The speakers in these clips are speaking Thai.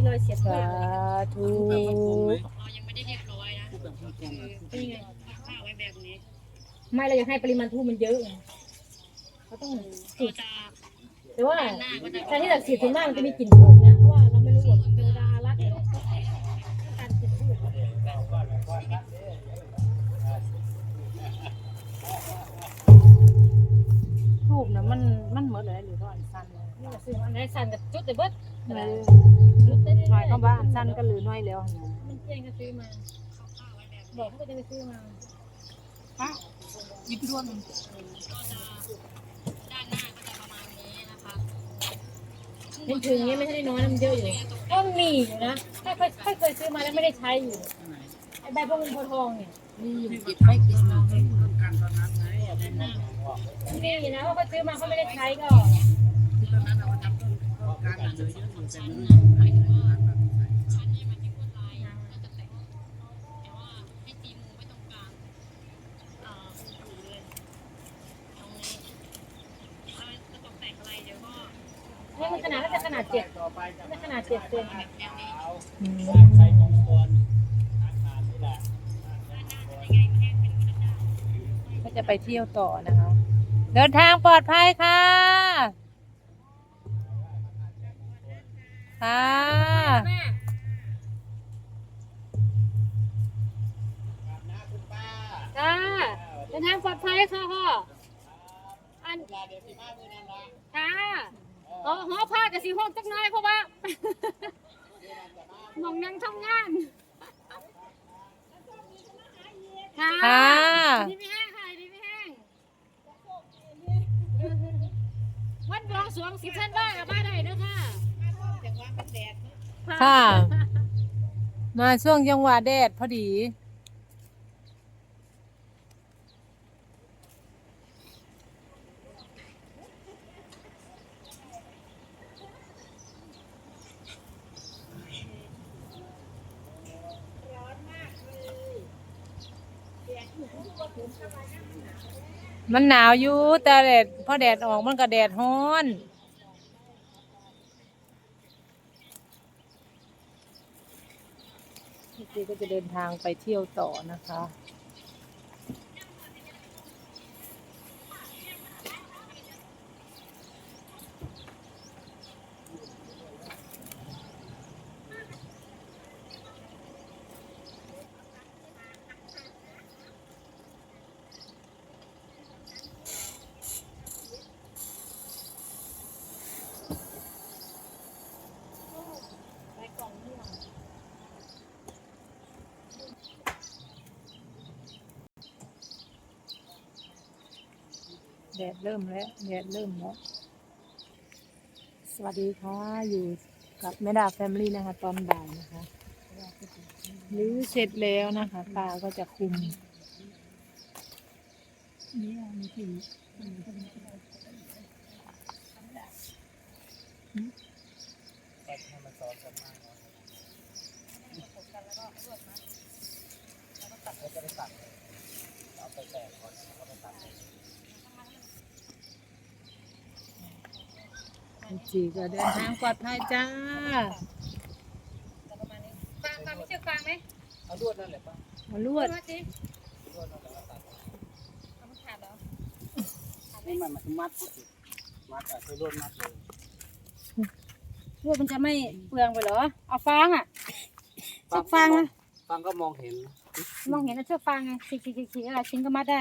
มีรอยเสียดสาแป้งธุเรายังไม่ได้เรียบร้อยนะนี่ไงข้าวไว้แบบนี้ไม่เราอยากให้ปริมาณทูบมันเยอะไงเขาต้องจุเราดจะแต่ว่าหน้าก็จะการที่ศักดิ์สิทธิ์ถึงมากมันจะมีกลิ่นทูบนะ เพราะว่าเราไม่รู้ว่าเทวดาอารักษ์เนี่ยการจุดทูบทูบนะมันมันเหมือนอะไรหรือว่าอันสั้นเลยนี่ก็ซื้อมาอันไหนสั่นกับจุดแต่เบิดเออจุด ได้อยหมายความว่านสั้นก็หรือน้อยแล้วนะมันเจ๊งก็ซื้อมาบอกเขาก็จะไปซื้อมาฮะยิบร่วมก็จะด้านหน้าก็จะประมาณนี้นะคะเห็นถึงนี้ไม่ใช่น้อยนะมันเยอะอยู่ก็มีอยู่นะถ้าเคยถ้าเคยซื้อมาแล้วไม่ได้ใช้อยู่ไอ้ใบพวกเงินพทองเนี่ยมีอยู่เก็บไว้กินเรามีนะว่าเขาซื้อมาเขาไม่ได้ใช้ก็ชั้นนะหมายถึงว่าชั้นนี้มันที่ลวดลายก็จะแต่งแต่ว่าให้ตีมุมไว้ตรงกลางอ่าถูเลยตรงนี้ถ้าจะตกแต่งอะไรเดี๋ยวก็ นี่มันขนาดน่าจะขนาดเจ็ดน่าจะขนาดเจ็ดเซนแบบแนวนี้ใช้มงคลอาหารนี่แหละด้านหน้าจะยังไงไม่ให้เป็นกระดาษก็จะไปเที่ยวต่อนะคะ เดินทางปลอดภัยค่ะ ค่ะแม่นะคุณป้าจ้าเดินทางปลอดภัยค่ะพ่ออันเวลาเดี๋ยวพี่มามือนั่นละค่ะ เออหอผ้ากับสีห้องจักหน้อยเพราะว่า หมองนั่งทำงานค่ะค่ะ ดีไม่แห้งค่ะดีไม่แห้งวันบวงสรวงสิบท่านบ้านกับบ้านใดเด้อค่ะค่ะ มาช่วงจังหวะแดดพอดี มันหนาวอยู่แต่แดดพอแดดออกมันก็แดดฮ้อนพี่ก็จะเดินทางไปเที่ยวต่อนะคะ แดดเริ่มแล้วแดดเริ่มแล้ว สวัสดีค่ะ อยู่กับแม่ดาแฟมิลี่นะคะ ตอนบ่ายนะคะหรือเสร็จแล้วนะคะตาก็จะคุมนี่มีที่ให้มันซ้อนกันมาเนาะตัดก็จะได้ตัดเอาไปแตกก่อนแล้วก็ไปตัด จีก็เดินทางปลอดภัยจ้าฟางฟางไม่เชื่อฟางไหมเอาลวดนั่นแหละป้ามาลวดมาสิลวดนั่นแหละก็ตัดเอามาขาดเหรอนี่มันมันมัดก็ติดมัดอ่ใช้ลวดมัดเลยลวดมันจะไม่เปลืองไปเหรอ เอาฟางอะเชือกฟางนะฟางก็มองเห็น มองเห็นแล้วเชือกฟางไงขีดขีดขีดอะไรชิ้นก็มัดได้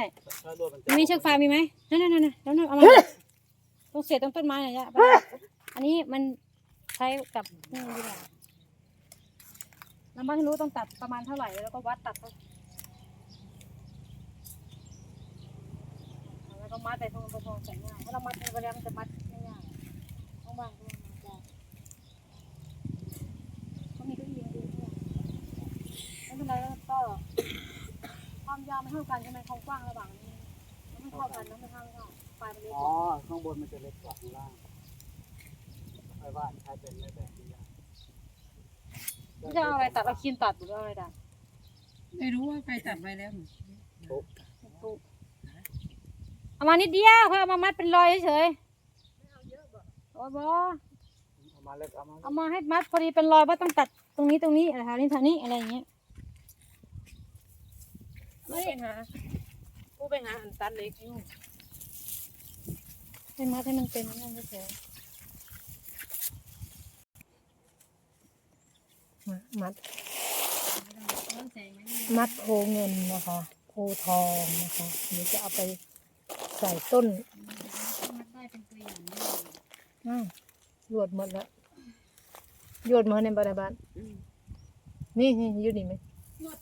มีเชือกฟางมีไหมนั่นนั่นนั่นแล้วนั่นเอามา งเศษตรงต้นไม้หน่อยจ้ะอันนี้มันใช้กับนี่ดีกว่าเราไม่รู้ต้องตัดประมาณเท่าไหร่แล้วก็วัดตัดเขาแล้วก็มัดไปตรงตรงใส่ง่ายถ้าเรามัดเองก็แล้วมันจะมัดไม่ง่ายต้องวางตรงนั้นได้เขามีเก้าอี้มาดูด้วยไม่เป็นไรแล้วก็ความยาวไม่เท่ากันใช่ไหมความกว้างระหว่างนี้มันไม่ เท่ากันนะไม่เท่ากันปลายมันเล็กอ๋อ ข้างบนมันจะเล็กกว่าข้างล่างไม่ว่าใช้เป็นไม่แบบนี้นะไม่จะเอาอะไรตัดเอาครีมตัดหรือเอาอะไรตัดไม่รู้ว่าใครตัดไปแล้วปุ๊เอามานิดเดียวเพื่อเอามามัดเป็นรอยเฉยๆโอ้ยบอเอามมาเล็กเอามาเอามาให้มัดพอดีเป็นรอยว่าต้องตัดตรงนี้ตรงนี้อะไรคะนี่ทางนี้อะไรอย่างเงี้ยไม่ไปหา ผู้ไปหาอันตัดเล็กอยู่ให้มัดให้มันเป็นนั่นเฉยมัดๆต้องแสงไหมมัดโพเงินนะคะโพทองนะคะเดี๋ยวจะเอาไปใส่ต้นมัดได้เป็นตัวอย่างนี่อ้าวหยวดหมดแล้วหยวดหมดในบ้านในบ้านนี่นี่อยู่นี่ไหม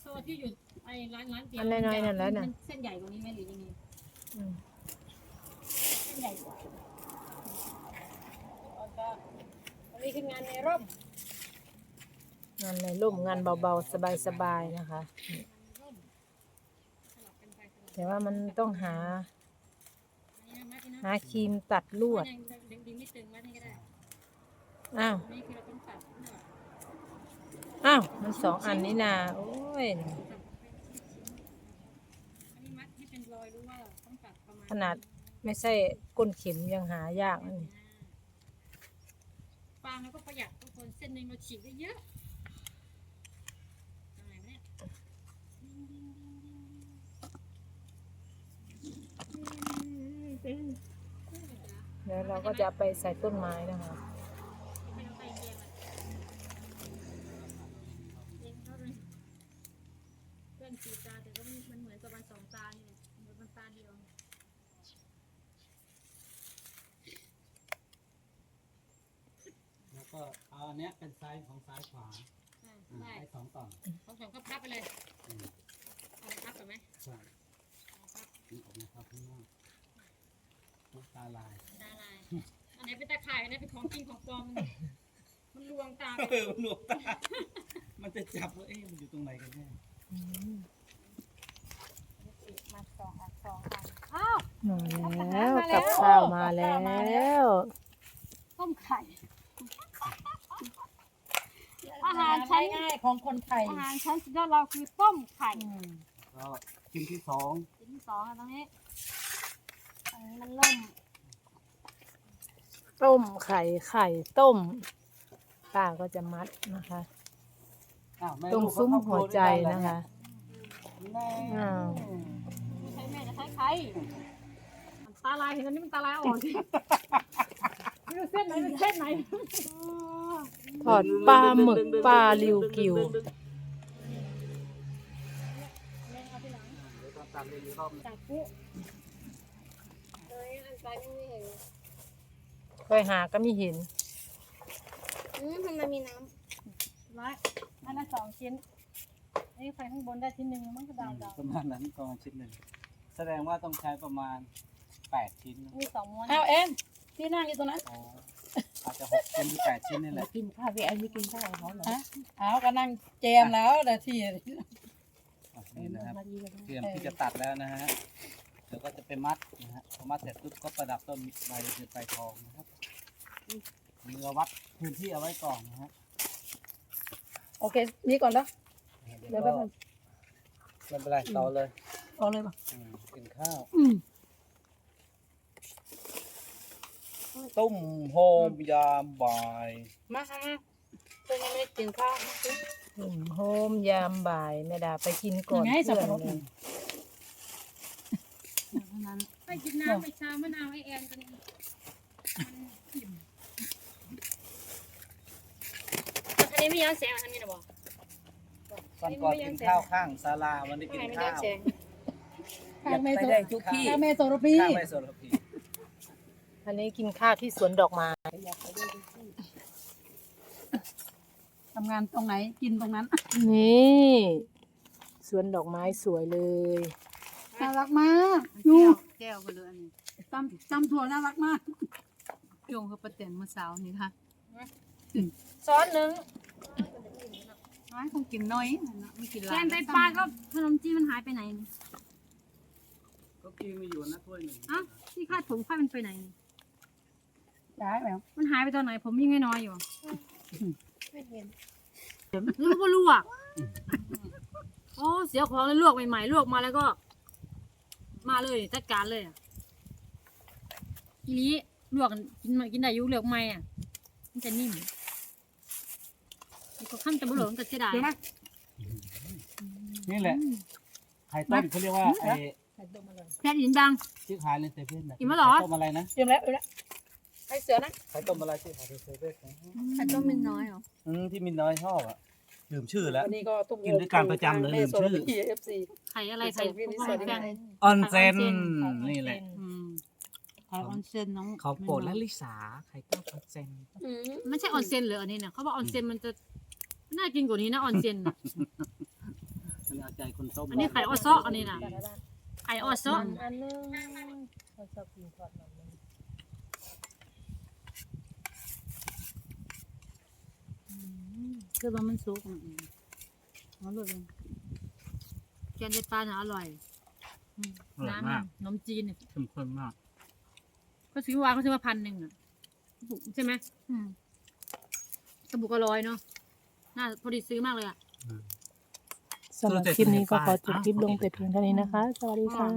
นวดตัวที่อยู่ไอ้ร้านร้านเตียงอันน้อยๆนั่นแหละน่ะ มัเส้นใหญ่กว่านี้ไหมหรือยังไงอืมเส้นใหญ่กว่าแล้วก็อันนี้คืองานในร่มงานในร่มงานเบาๆสบายๆนะคะนี่สลับกันไปสลับแต่ว่ามันต้องหาอันนี้นะมัดนี่นะหาครีมตัดลวด ยังดึงดึงไม่ตึงมัดนี่ก็ได้อ้าว อันนี่คือเราต้องตัดนวด อ้าวมันสองอันนี่นาโอ้ยตัดเป็นชิ้นๆอันนี้มัดให้เป็นรอยรู้ว่าต้องตัดประมาณขนาดไม่ใช่ก้นเข็มยังหายากนั่นนี่ฟางแล้วก็ประหยัดทุกคนเส้นหนึ่งเราฉีกได้เยอะทำไงวะเนี่ยเดี๋ยวเราก็จะเอาไปใส่ต้นไม้นะคะ ไม่ต้องไปเรียงอะเรียงเท่าเลยเพื่อนสีตาแต่ก็มันมันเหมือนกับมันสองตาเนี่ยเหมือนมันตาเดียว แล้วก็ เอาอันเนี้ยเป็นไซส์ของซ้ายขวาอะอ่าได้ให้สองต่อสองสองก็พับไปเลยอืมเอาพับไปไหมใช่เอาพับนี่ออกนะครับข้างนอกลูกตาลายตาลายอันไหนเป็นตาข่ายอันไหนเป็นของจริงของปลอมมันมันลวงตาไปเออมันหนวกตา มันจะจับว่าเอ๊ะมันอยู่ตรงไหนกันแน่มาสองอันสองอันอ้าว มาแล้วกับข้าวมาแล้วต้มไข่ อาหารชั้นง่ายของคนไทยอาหารชั้นสุดยอดเราคือต้มไข่ก็ชิ้นที่สองชิ้นที่สองอะตรงนี้อันนี้มันล่มต้มไข่ไข่ต้มป้าก็จะมัดนะคะ อ้าวแตรงลูกซุ้มเขาเข้าหัวใจรัวด้วยกันะคะแน่อ้าว ไม่ใช่แม่จะใช้ไข่มันตาลายเห็นตอนนี้มันตาลายอ่อน ไม่รู้เส้นไหนเป็นเส้นไหนทอดปลาหมึกปลาลิวกิวเล่นเอาที่หลังเดี๋ยวตอนตัดเลยรอบหนึ่งจากปุ๊เลยอันไกลไม่เห็นเคยหาก็ไม่เห็น อืมทำไมมีน้ำร้อยอันละสองชิ้นนี่ไฟข้างบนได้ชิ้นหนึ่งมันก็ดาวดาวประมาณนั้นประมาณชิ้นหนึ่งแสดงว่าต้องใช้ประมาณแปดชิ้นนะมีสองม้วนเอาเอ็ม ที่นั่งอยู่ตรงนั้น อ๋ออาจจะหกชิ้นหรือแปดชิ้นนี่แหละกินข้าวพี่ไอ้ไม่กินข้าวเขาเหรอเอาก็นั่งแจมแล้วแต่ที่อะนี่นะครับ เตรียมที่จะตัดแล้วนะฮะ เดี๋ยวก็จะไปมัดนะฮะ พอมัดเสร็จปุ๊บก็ประดับต้นใบเดือนใบทองนะครับเรือวัดพื้นที่เอาไว้ก่อนนะฮะโอเค นี่ก่อนแล้วเดี๋ยวเดี๋ยวก็แป๊บนึงไม่เป็นไรต่อเลยเอาเลยป่ะอืมกินข้าว อืม ต้มโฮมยามบ่ายมาค่ะมาเพื่อนยังไม่ได้กินข้าวอืมโฮมยามบ่ายแม่ดาไปกินก่อนยังไงสับเพื่อปะรดนเลยเท่านั้นไปกินน้ำไปชามะนาวให้แอนกันอันนี้ไม่ย้อนแสงอันนี้นะบอกวันก่อนกินข้าวข้างศาลาวันนี้กินไม่ย้อข้านวแสง ข้างแม่โซได้ทุกที่ข้างแม่โซโรปีข้างไม่สนพี อันนี้กินข้าวที่สวนดอกไม้ทำงานตรงไหนกินตรงนั้น นี่สวนดอกไม้สวยเลยน่ารักมากยูแก้วไปเลยอันนี้ตำตำถั่วน่ารักมากโยงเขาประเต็นเมื่อเช้านี้ค่ะซ้อนหนึ่งน้อยคงกินน้อยนั่นน่ะไม่กินหแกลายนไตปลาก็ขนมจีนมันหายไปไหนนี่ก็กินมีอยู่นะถ้วยหนึ่งอ้าวที่คาดผมค่อยมันไปไหน นี่ได้แล้วมันหายไปตอนไหนผมยังน้อยๆอยู่ไม่เห็นหรือว่าก็ลวกโอ้เสียของเลยลวกใหม่ๆลวกมาแล้วก็ มาเลยจัดการเลยอะทีนี้ลวกกินมากินได้อยุ่ลวกใหม่อะมันจะนิ่มก็ขั้นตะบุหลงก็เสียดายเห็นไหมนี่แหละไข่ต้มเขาเรียกว่าไอ้แค่ยินดังที่ขายในเซเว่นนะอิ่มแล้วเหรอไข่ต้มอะไรนะเตรียมแล้วเตรียมแล้ว ให้เสือนะไข่ต้มอะไรที่ขายในเซเว่นนะไข่ต้มมันน้อยเหรออืมที่มินน้อยชอบอะลืมชื่อแล้ว วันนี้ก็ตุ้มกินด้วยกันประจำเลยแม่โซลืมชื่อพีเอฟซีไข่อะไรไข่พี่นิพวกสัยแฟนออนเซนนี่แหละอืมไข่ออนเซ็นน้องเขาโปรดและลิสาไข่ต้มออนเซนอืมไม่ใช่ออนเซนเหรออันนี้เนี่ยเขาบอกออนเซนมันจะน่ากินกว่านี้นะออนเซนน่ะมันเอาใจคนต้มอันนี้ไข่ออซอกอันนี้นะไข่ออซอกอันนึงเขาชอบกินทอดมัน คือว่ามันสุกอืมเอาเลยแกงเด็ดปลาน่ะอร่อยอร่อยน้ำมาก ขนมจีนเนี่ยเข้มข้นมาก เขาซื้อวางเขาซื้อมาพันหนึ่งอะใช่ไหมอืมกระบุกอร้อยเนาะน่าพอดีซื้อมากเลยอะ สำหรับคลิปนี้ก็ขอจบคลิปลงแต่เพียงเท่านี้นะคะ สวัสดีค่ะ